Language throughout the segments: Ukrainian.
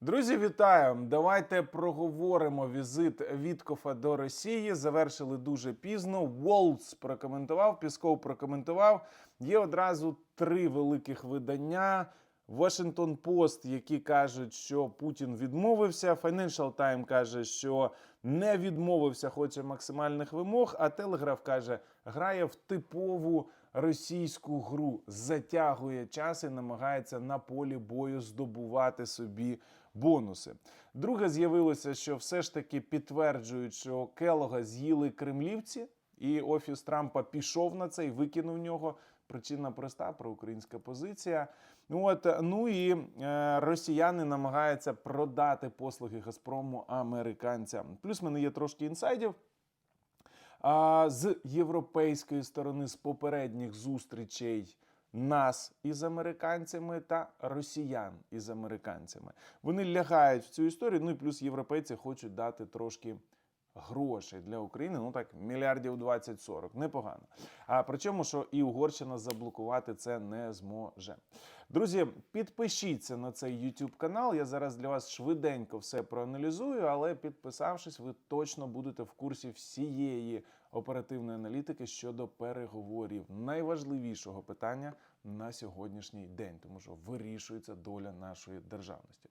Друзі, вітаю! Давайте проговоримо візит Віткофа до Росії. Завершили дуже пізно. Волц прокоментував, Пісков прокоментував. Є одразу три великих видання. Washington Post, які кажуть, що Путін відмовився. Financial Times каже, що не відмовився, хоче максимальних вимог. А Телеграф каже, грає в типову російську гру, затягує час і намагається на полі бою здобувати собі бонуси. Друге, з'явилося, що все ж таки підтверджують, що Келога з'їли кремлівці, і офіс Трампа пішов на це і викинув нього. Причина проста проукраїнська позиція. Ну от ну і е, росіяни намагаються продати послуги Газпрому американцям. Плюс в мене є трошки інсайдів. А, з європейської сторони з попередніх зустрічей нас із американцями та росіян із американцями. Вони лягають в цю історію. Ну і плюс європейці хочуть дати трошки грошей для України. Ну так, мільярдів 20-40. Непогано. А причому, що і Угорщина заблокувати це не зможе. Друзі, підпишіться на цей YouTube канал. Я зараз для вас швиденько все проаналізую, але підписавшись, ви точно будете в курсі всієї оперативної аналітики щодо переговорів найважливішого питання на сьогоднішній день, тому що вирішується доля нашої державності.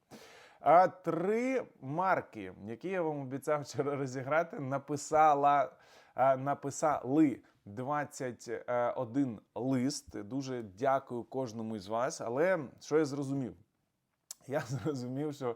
А три марки, які я вам обіцяв вчора розіграти, написала написали 21 лист. Дуже дякую кожному із вас. Але що я зрозумів? Я зрозумів, що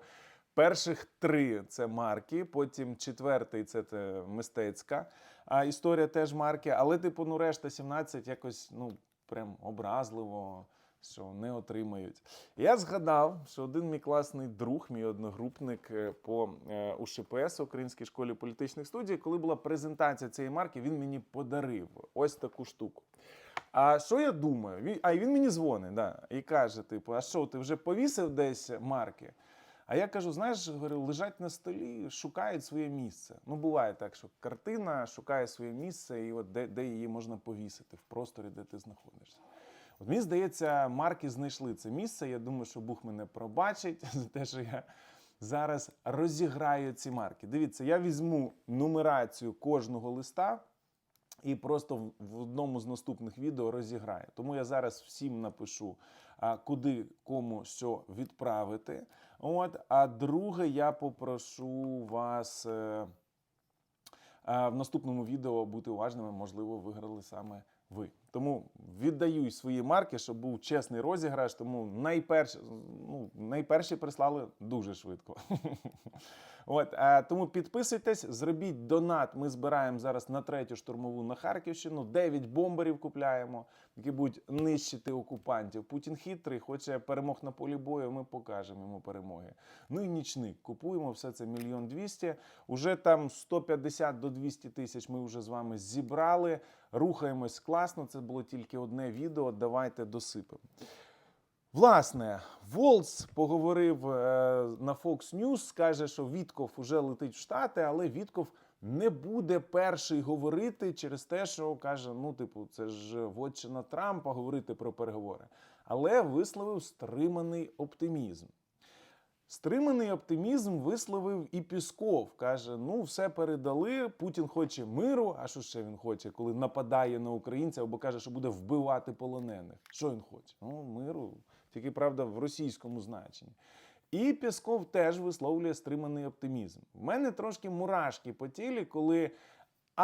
перших три це марки, потім четвертий це мистецька а, історія теж марки. Але, типу, ну решта 17 якось ну прям образливо. Що не отримають. Я згадав, що один мій класний друг, мій одногрупник е, по е, УШПС Українській школі політичних студій, коли була презентація цієї марки, він мені подарив ось таку штуку. А що я думаю? Він, а він мені дзвонить, да, і каже: типу, а що, ти вже повісив десь марки? А я кажу: знаєш, говорю, лежать на столі, шукають своє місце. Ну, буває так, що картина шукає своє місце, і от де, де її можна повісити в просторі, де ти знаходишся. От мені здається, марки знайшли це місце. Я думаю, що Бух мене пробачить за те, що я зараз розіграю ці марки. Дивіться, я візьму нумерацію кожного листа і просто в- одному з наступних відео розіграю. Тому я зараз всім напишу, куди кому що відправити. От, а друге, я попрошу вас. е, в наступному відео бути уважними, можливо, виграли саме ви. Тому віддаю свої марки, щоб був чесний розіграш. Тому найперші, ну, найперші прислали дуже швидко. От, а, тому підписуйтесь, зробіть донат. Ми збираємо зараз на третю штурмову на Харківщину. 9 бомберів купляємо, які будуть нищити окупантів. Путін хитрий, хоче перемог на полі бою. Ми покажемо йому перемоги. Ну і нічник. Купуємо все це мільйон двісті. Уже там 150 до 200 тисяч. Ми вже з вами зібрали. Рухаємось класно. Це було тільки одне відео. Давайте досипемо. Власне, Волц поговорив е, на Fox News, скаже, що Вітков уже летить в Штати, але Вітков не буде перший говорити через те, що каже: ну, типу, це ж вотчина Трампа говорити про переговори. Але висловив стриманий оптимізм. Стриманий оптимізм висловив і Пісков. Каже: ну, все передали. Путін хоче миру. А що ще він хоче, коли нападає на українців або каже, що буде вбивати полонених? Що він хоче? Ну, миру, тільки правда, в російському значенні. І Пісков теж висловлює стриманий оптимізм. У мене трошки мурашки по тілі, коли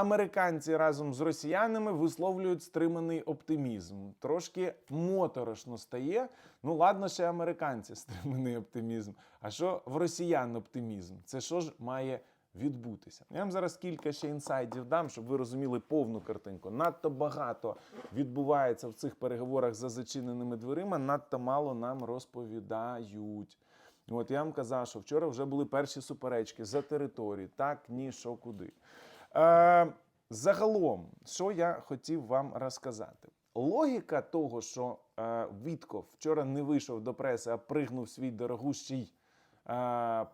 американці разом з росіянами висловлюють стриманий оптимізм. Трошки моторошно стає. Ну, ладно, ще американці стриманий оптимізм. А що в росіян оптимізм? Це що ж має відбутися? Я вам зараз кілька ще інсайдів дам, щоб ви розуміли повну картинку. Надто багато відбувається в цих переговорах за зачиненими дверима, надто мало нам розповідають. От я вам казав, що вчора вже були перші суперечки за території, так, ні, що куди. Е, загалом, що я хотів вам розказати. Логіка того, що е, Вітков вчора не вийшов до преси, а пригнув свій дорогущий е,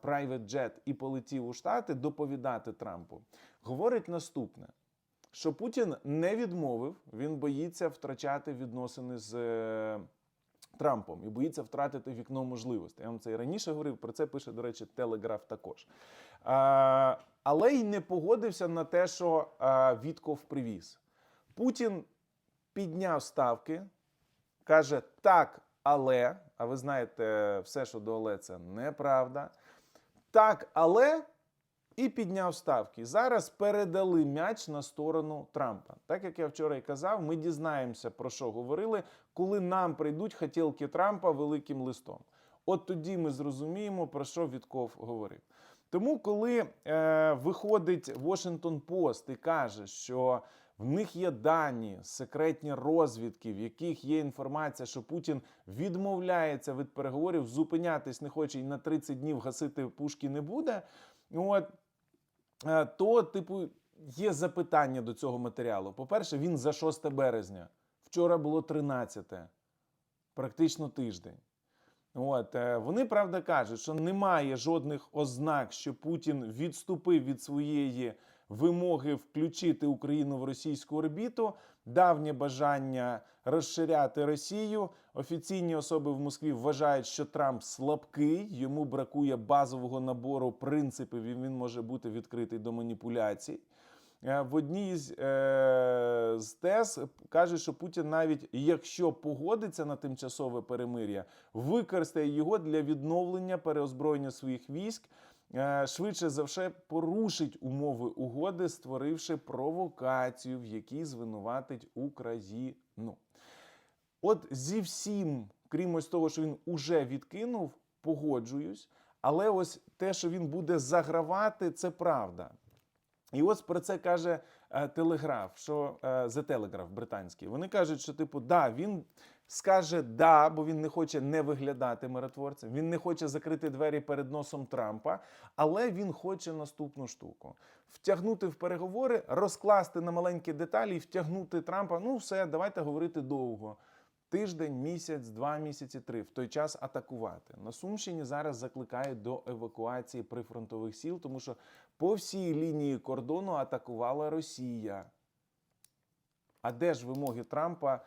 private jet і полетів у Штати доповідати Трампу, говорить наступне: що Путін не відмовив, він боїться втрачати відносини з е, Трампом і боїться втратити вікно можливостей. Я вам це і раніше говорив. Про це пише, до речі, Телеграф також. А, але й не погодився на те, що а, Вітков привіз. Путін підняв ставки, каже так, але. А ви знаєте, все, що до але, це неправда. Так, але. І підняв ставки. Зараз передали м'яч на сторону Трампа. Так як я вчора і казав, ми дізнаємося, про що говорили, коли нам прийдуть хотілки Трампа великим листом. От тоді ми зрозуміємо, про що Вітков говорив. Тому, коли е, виходить Washington Post і каже, що в них є дані, секретні розвідки, в яких є інформація, що Путін відмовляється від переговорів, зупинятись не хоче і на 30 днів гасити пушки не буде. От, е, то, типу, є запитання до цього матеріалу. По-перше, він за 6 березня. Вчора було 13, практично тиждень. От е, вони правда кажуть, що немає жодних ознак, що Путін відступив від своєї вимоги включити Україну в російську орбіту. Давнє бажання розширяти Росію. Офіційні особи в Москві вважають, що Трамп слабкий, йому бракує базового набору принципів. і Він може бути відкритий до маніпуляцій. Е, В одній з, е, з тез каже, що Путін, навіть якщо погодиться на тимчасове перемир'я, використає його для відновлення переозброєння своїх військ. Е, Швидше за все порушить умови угоди, створивши провокацію, в якій звинуватить Україну. От зі всім, крім ось того, що він уже відкинув, погоджуюсь. Але ось те, що він буде загравати, це правда. І ось про це каже е, Телеграф, що е, The Telegraph британський. Вони кажуть, що типу, да, він скаже да, бо він не хоче не виглядати миротворцем, він не хоче закрити двері перед носом Трампа, але він хоче наступну штуку: втягнути в переговори, розкласти на маленькі деталі і втягнути Трампа. Ну, все, давайте говорити довго. Тиждень, місяць, два місяці, три в той час атакувати на Сумщині. Зараз закликають до евакуації прифронтових сіл, тому що по всій лінії кордону атакувала Росія. А де ж вимоги Трампа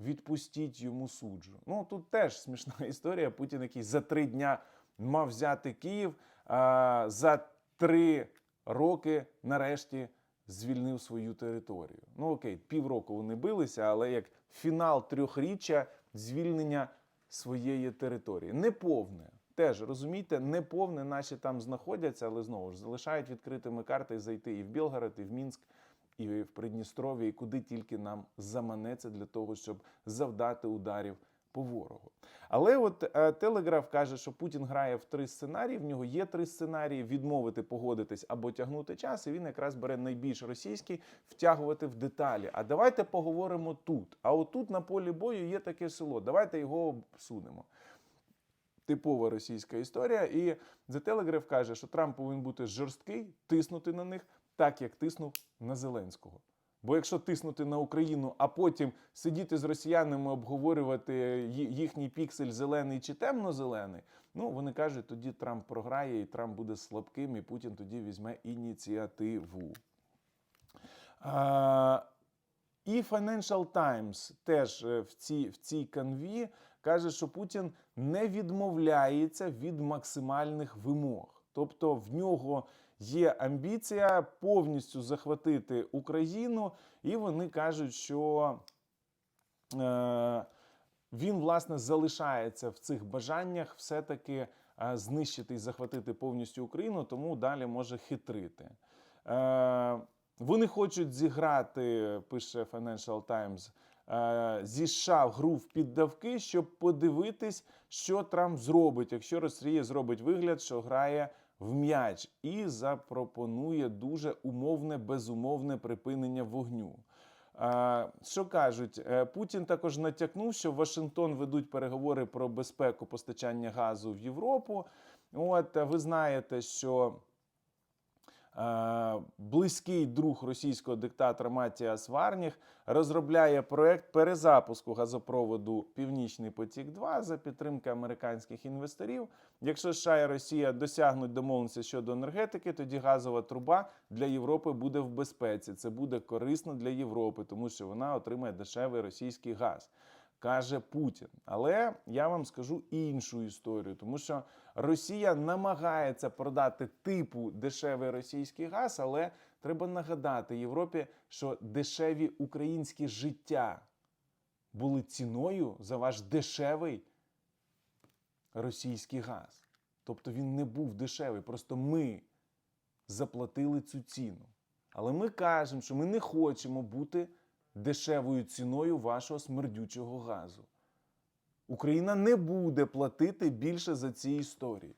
відпустіть йому суджу? Ну тут теж смішна історія. Путін, який за три дня мав взяти Київ, а за три роки нарешті звільнив свою територію. Ну окей, півроку вони билися, але як фінал трьохріччя звільнення своєї території. Неповне. Теж розумієте, неповне наші там знаходяться, але знову ж залишають відкритими карти зайти і в Білгород, і в Мінськ, і в Придністров'я, і куди тільки нам заманеться для того, щоб завдати ударів по ворогу. Але от е, Телеграф каже, що Путін грає в три сценарії. В нього є три сценарії: відмовити, погодитись або тягнути час. І він якраз бере найбільш російський втягувати в деталі. А давайте поговоримо тут. А отут на полі бою є таке село. Давайте його обсудимо. Типова російська історія. І The Telegraph каже, що Трамп повинен бути жорсткий, тиснути на них, так як тиснув на Зеленського. Бо якщо тиснути на Україну, а потім сидіти з росіянами, обговорювати їхній піксель зелений чи темно-зелений, ну вони кажуть, тоді Трамп програє, і Трамп буде слабким, і Путін тоді візьме ініціативу. А, і Financial Times теж е, в цій, в цій канві каже, що Путін не відмовляється від максимальних вимог. Тобто в нього є амбіція повністю захватити Україну, і вони кажуть, що е, він власне залишається в цих бажаннях все-таки е, знищити і захватити повністю Україну, тому далі може хитрити. Е, вони хочуть зіграти, пише Financial Times, зі США в гру в піддавки, щоб подивитись, що Трамп зробить, якщо Росія зробить вигляд, що грає в м'яч, і запропонує дуже умовне, безумовне припинення вогню. Що кажуть, Е, Путін також натякнув, що Вашингтон ведуть переговори про безпеку постачання газу в Європу. От ви знаєте, що близький друг російського диктатора Матіас Варніх розробляє проект перезапуску газопроводу Північний потік 2 за підтримки американських інвесторів. Якщо США і Росія досягнуть домовленості щодо енергетики, тоді газова труба для Європи буде в безпеці. Це буде корисно для Європи, тому що вона отримає дешевий російський газ. Каже Путін. Але я вам скажу іншу історію, тому що Росія намагається продати типу дешевий російський газ, але треба нагадати Європі, що дешеві українські життя були ціною за ваш дешевий російський газ. Тобто він не був дешевий, просто ми заплатили цю ціну. Але ми кажемо, що ми не хочемо бути дешевою ціною вашого смердючого газу. Україна не буде платити більше за ці історії.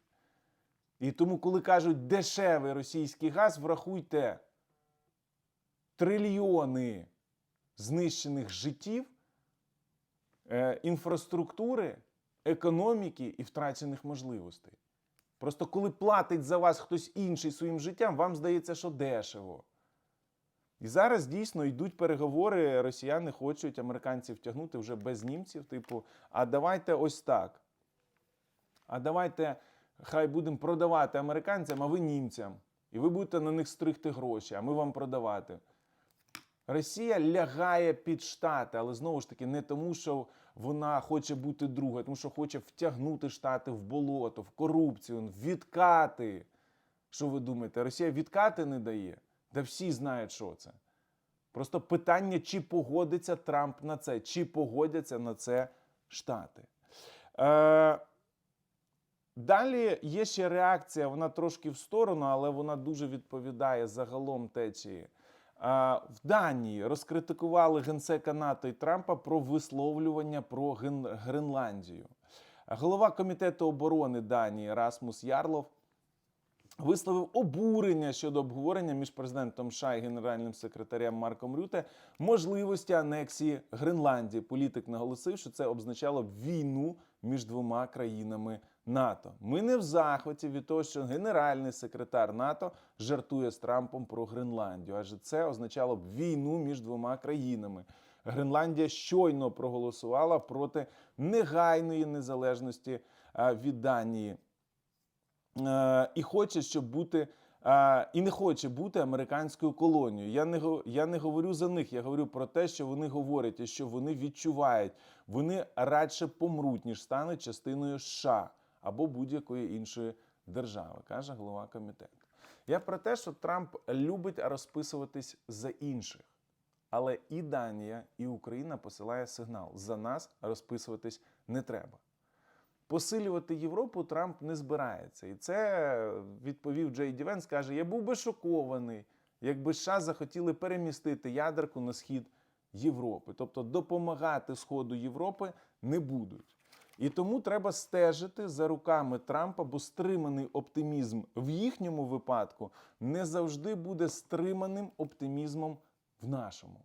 І тому, коли кажуть дешевий російський газ, врахуйте трильйони знищених життів, е, інфраструктури, економіки і втрачених можливостей. Просто коли платить за вас хтось інший своїм життям, вам здається, що дешево. І зараз дійсно йдуть переговори. Росіяни хочуть американців втягнути вже без німців. Типу, а давайте ось так. А давайте хай будемо продавати американцям, а ви німцям. І ви будете на них стригти гроші, а ми вам продавати. Росія лягає під Штати, але знову ж таки не тому, що вона хоче бути друга, тому що хоче втягнути Штати в болото, в корупцію, в відкати. Що ви думаєте, Росія відкати не дає? Да всі знають, що це. Просто питання, чи погодиться Трамп на це, чи погодяться на це Штати. Е, Далі є ще реакція, вона трошки в сторону, але вона дуже відповідає загалом течії. Е, В Данії розкритикували генсека НАТО і Трампа про висловлювання про Ген- Гренландію. Голова комітету оборони Данії Расмус Ярлов висловив обурення щодо обговорення між президентом США і генеральним секретарем Марком Рюте можливості анексії Гренландії. Політик наголосив, що це означало б війну між двома країнами НАТО. Ми не в захваті від того, що генеральний секретар НАТО жартує з Трампом про Гренландію, адже це означало б війну між двома країнами. Гренландія щойно проголосувала проти негайної незалежності від Данії і хоче, щоб бути. е, і не хоче бути американською колонією. Я не, я не говорю за них, я говорю про те, що вони говорять і що вони відчувають. Вони радше помруть, ніж стануть частиною США або будь-якої іншої держави, каже голова комітету. Я про те, що Трамп любить розписуватись за інших. Але і Данія, і Україна посилає сигнал: за нас розписуватись не треба. Посилювати Європу Трамп не збирається. І це відповів Джей Ді Венс, каже: я був би шокований, якби США захотіли перемістити ядерку на схід Європи. Тобто допомагати Сходу Європи не будуть. І тому треба стежити за руками Трампа, бо стриманий оптимізм в їхньому випадку не завжди буде стриманим оптимізмом в нашому.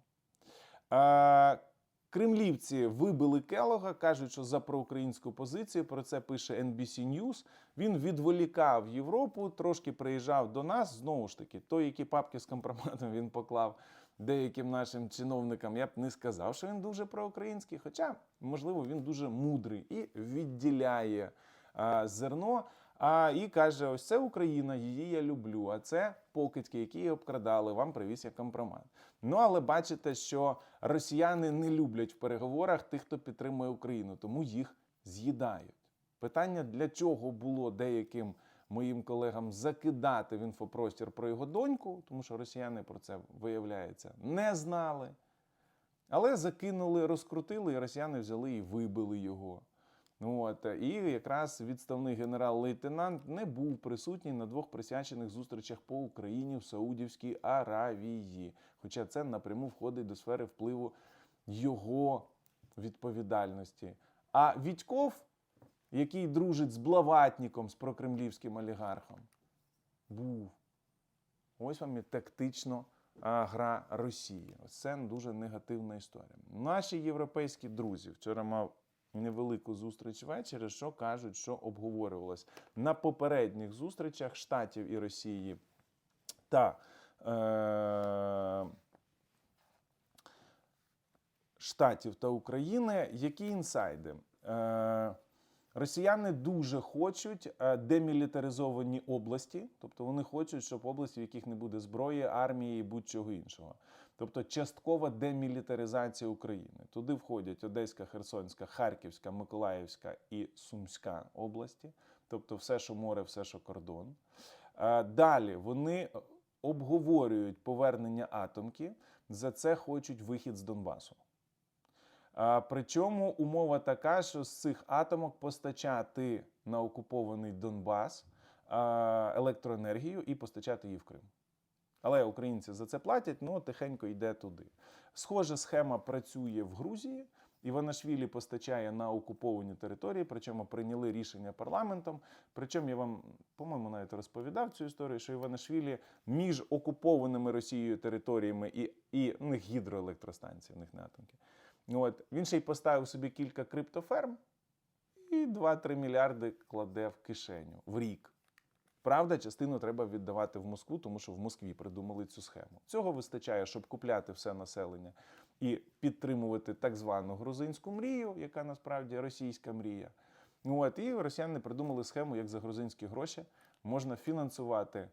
Кремлівці вибили Келога, кажуть, що за проукраїнську позицію. Про це пише NBC News. Він відволікав Європу, трошки приїжджав до нас. Знову ж таки, той, які папки з компроматом він поклав деяким нашим чиновникам, я б не сказав, що він дуже проукраїнський. Хоча, можливо, він дуже мудрий і відділяє а, зерно. А і каже: ось це Україна, її я люблю. А це покидьки, які її обкрадали, вам привіз як компромат. Ну але бачите, що росіяни не люблять в переговорах тих, хто підтримує Україну, тому їх з'їдають. Питання для чого було деяким моїм колегам закидати в інфопростір про його доньку, тому що росіяни про це виявляється не знали. Але закинули, розкрутили, і росіяни взяли і вибили його. От, і якраз відставний генерал-лейтенант не був присутній на двох присвячених зустрічах по Україні в Саудівській Аравії. Хоча це напряму входить до сфери впливу його відповідальності. А Відьков, який дружить з Блаватніком, з прокремлівським олігархом, був. Ось вам і тактично гра Росії. Ось це дуже негативна історія. Наші європейські друзі вчора мав невелику зустріч ввечері, що кажуть, що обговорювалось на попередніх зустрічах Штатів і Росії та е, Штатів та України. Які інсайди? Е, Росіяни дуже хочуть е, демілітаризовані області, тобто вони хочуть, щоб області, в яких не буде зброї, армії і будь-чого іншого. Тобто часткова демілітаризація України. Туди входять Одеська, Херсонська, Харківська, Миколаївська і Сумська області, тобто все, що море, все, що кордон. Е, Далі вони обговорюють повернення атомки. За це хочуть вихід з Донбасу. Причому умова така, що з цих атомок постачати на окупований Донбас електроенергію і постачати її в Крим. Але українці за це платять, ну тихенько йде туди. Схожа схема працює в Грузії. Іванашвілі постачає на окуповані території, причому прийняли рішення парламентом. Причому я вам, по-моєму, навіть розповідав цю історію, що Іванашвілі між окупованими Росією територіями і, і у них гідроелектростанції, у них не атомки. От він ще й поставив собі кілька криптоферм і 2-3 мільярди кладе в кишеню в рік. Правда, частину треба віддавати в Москву, тому що в Москві придумали цю схему. Цього вистачає, щоб купляти все населення і підтримувати так звану грузинську мрію, яка насправді російська мрія. Ну, От, і росіяни придумали схему, як за грузинські гроші можна фінансувати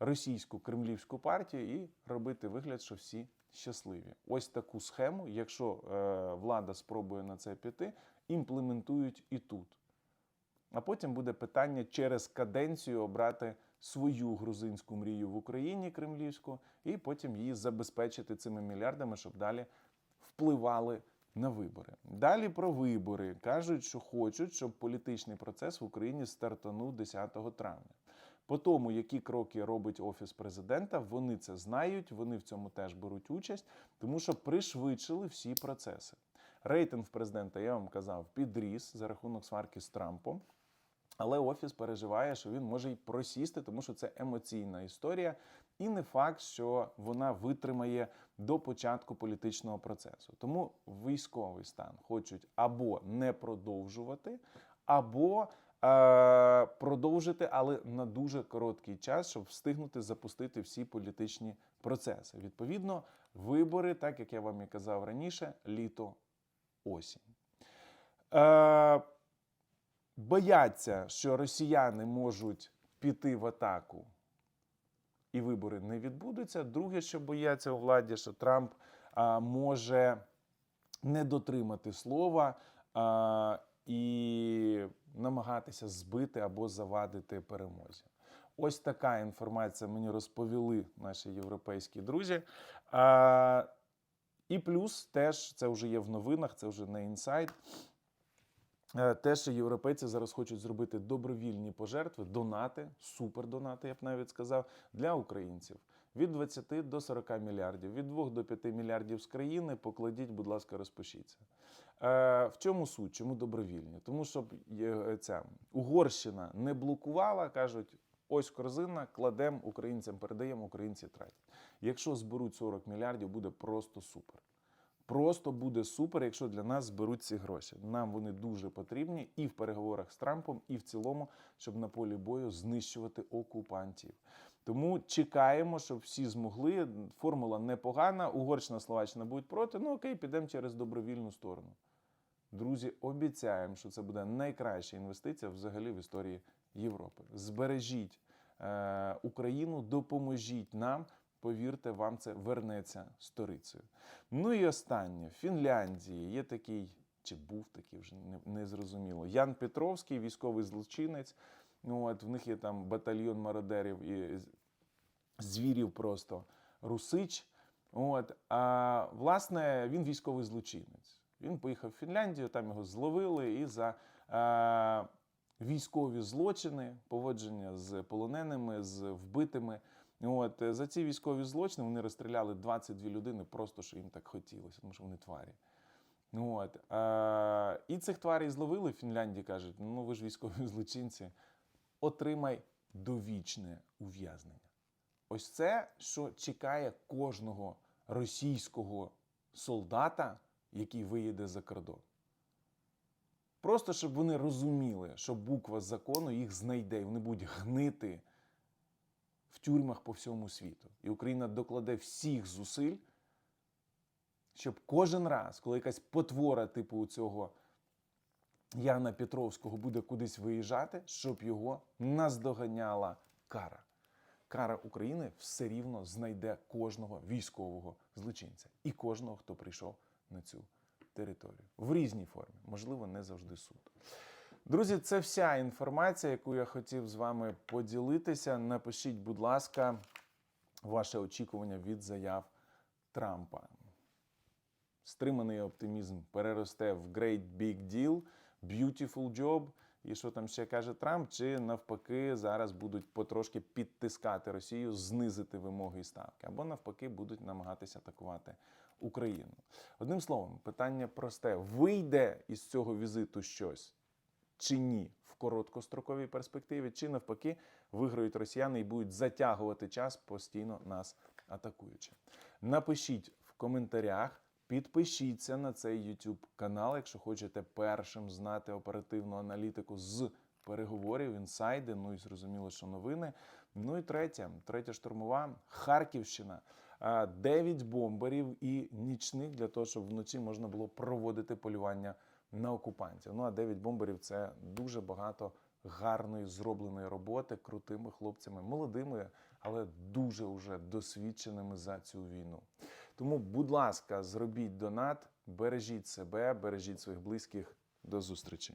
російську кремлівську партію і робити вигляд, що всі щасливі. Ось таку схему, якщо е, влада спробує на це піти, імплементують і тут. А потім буде питання через каденцію обрати свою грузинську мрію в Україні кремлівську, і потім її забезпечити цими мільярдами, щоб далі впливали на вибори. Далі про вибори кажуть, що хочуть, щоб політичний процес в Україні стартанув 10 травня. По тому, які кроки робить офіс президента, вони це знають, вони в цьому теж беруть участь, тому що пришвидшили всі процеси. Рейтинг президента, я вам казав, підріс за рахунок сварки з Трампом. Але офіс переживає, що він може й просісти, тому що це емоційна історія, і не факт, що вона витримає до початку політичного процесу. Тому військовий стан хочуть або не продовжувати, або е- продовжити, але на дуже короткий час, щоб встигнути запустити всі політичні процеси. Відповідно, вибори, так як я вам і казав раніше, літо осінь. Е- бояться, що росіяни можуть піти в атаку і вибори не відбудуться. Друге, що бояться у владі, що Трамп а, може не дотримати слова а, і намагатися збити або завадити перемозі. Ось така інформація мені розповіли наші європейські друзі. А, і плюс теж це вже є в новинах, це вже не інсайт. Е, Те, що європейці зараз хочуть зробити добровільні пожертви, донати, супердонати, я б навіть сказав, для українців від 20 до 40 мільярдів, від 2 до 5 мільярдів з країни. Покладіть, будь ласка, розпишіться. Е, В чому суть? Чому добровільні? Тому що е, ця Угорщина не блокувала, кажуть. Ось корзина, кладемо українцям, передаємо, українці тратять. Якщо зберуть 40 мільярдів, буде просто супер. Просто буде супер, якщо для нас зберуть ці гроші. Нам вони дуже потрібні і в переговорах з Трампом, і в цілому, щоб на полі бою знищувати окупантів. Тому чекаємо, щоб всі змогли. Формула непогана. Угорщина, Словаччина будуть проти. Ну окей, підемо через добровільну сторону. Друзі, обіцяємо, що це буде найкраща інвестиція взагалі в історії Європи. Збережіть е, Україну, допоможіть нам. Повірте, вам це вернеться сторицею. Ну і останнє в Фінляндії є такий, чи був такий вже не, не. Ян Петровський, військовий злочинець. Ну, от в них є там батальйон мародерів і звірів просто русич. От, а власне, він військовий злочинець. Він поїхав в Фінляндію, там його зловили і за е, військові злочини, поводження з полоненими, з вбитими. От е, за ці військові злочини вони розстріляли 22 людини, просто що їм так хотілося, тому що вони тварі. От, е, і цих тварей зловили в Фінляндії, кажуть: ну ви ж військові злочинці, отримай довічне ув'язнення. Ось це, що чекає кожного російського солдата, який виїде за кордон. Просто щоб вони розуміли, що буква закону їх знайде, і вони будуть гнити в тюрмах по всьому світу. І Україна докладе всіх зусиль, щоб кожен раз, коли якась потвора типу цього Яна Петровського буде кудись виїжджати, щоб його наздоганяла кара. кара України все рівно знайде кожного військового злочинця і кожного, хто прийшов на цю територію в різній формі, можливо, не завжди суд. Друзі, це вся інформація, яку я хотів з вами поділитися. Напишіть, будь ласка, ваше очікування від заяв Трампа. Стриманий оптимізм переросте в great big deal, beautiful job. І що там ще каже Трамп? Чи навпаки зараз будуть потрошки підтискати Росію, знизити вимоги і ставки, або навпаки будуть намагатися атакувати Україну? Одним словом, питання просте: вийде із цього візиту щось чи ні в короткостроковій перспективі, чи навпаки виграють росіяни і будуть затягувати час, постійно нас атакуючи. Напишіть в коментарях. Підпишіться на цей YouTube канал, якщо хочете першим знати оперативну аналітику з переговорів, інсайди. Ну і зрозуміло, що новини. Ну і третя, третя штурмова Харківщина. Дев'ять бомберів і нічник для того, щоб вночі можна було проводити полювання на окупантів. Ну а 9 бомберів це дуже багато гарної зробленої роботи крутими хлопцями, молодими, але дуже уже досвідченими за цю війну. Тому, будь ласка, зробіть донат, бережіть себе, бережіть своїх близьких. До зустрічі.